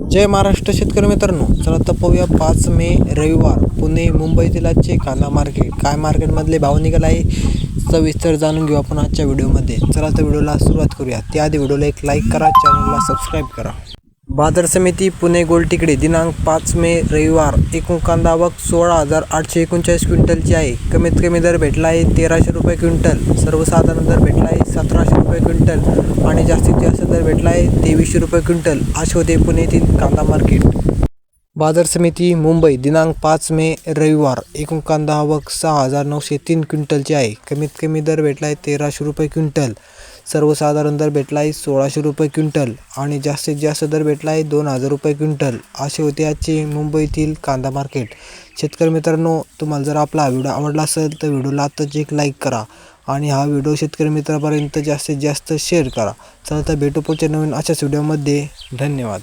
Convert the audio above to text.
जय महाराष्ट्र शेतकरी मित्रांनो. चला तर पाहूया पाच मे रविवार. पुणे मुंबईतील आजचे कांदा मार्केट. काय मार्केटमधले भाव निघाला आहे सविस्तर जाणून घेऊ आपण आजच्या व्हिडिओमध्ये. चला तर व्हिडिओला सुरुवात करूया. त्याआधी व्हिडिओला एक लाईक करा चॅनलला सबस्क्राईब करा. बाजार समिती पुणे गोलटिकडे दिनांक पाच मे रविवार. एकूण कांदा आवक सोळा हजार आठशे एकोणचाळीस क्विंटलची आहे. कमीत कमी दर भेटला आहे तेराशे रुपये क्विंटल. सर्वसाधारण दर भेटला आहे सतराशे रुपये क्विंटल. आणि जास्तीत जास्त दर भेटला आहे तेवीसशे रुपये क्विंटल असे होते पुणे येथील कांदा मार्केट. बाजार समिती मुंबई दिनांक पाच मे रविवार. एकूण कांदा आवक सहा हजार नऊशे तीन क्विंटलची आहे. कमीत कमी दर भेटला आहे तेराशे रुपये क्विंटल. सर्वसाधारण दर भेटला आहे सोळाशे रुपये क्विंटल आणि जास्तीत जास्त दर भेटला आहे दोन हजार रुपये क्विंटल असे होते आजचे मुंबईतील कांदा मार्केट शेतकरी मित्रांनो तुम्हाला जर आपला व्हिडिओ आवडला असेल तर व्हिडिओला आत्ताच एक लाईक करा आणि हा व्हिडिओ शेतकरी मित्रापर्यंत जास्तीत जास्त शेअर करा. चला तर भेटू पुढच्या नवीन अशाच व्हिडिओमध्ये धन्यवाद.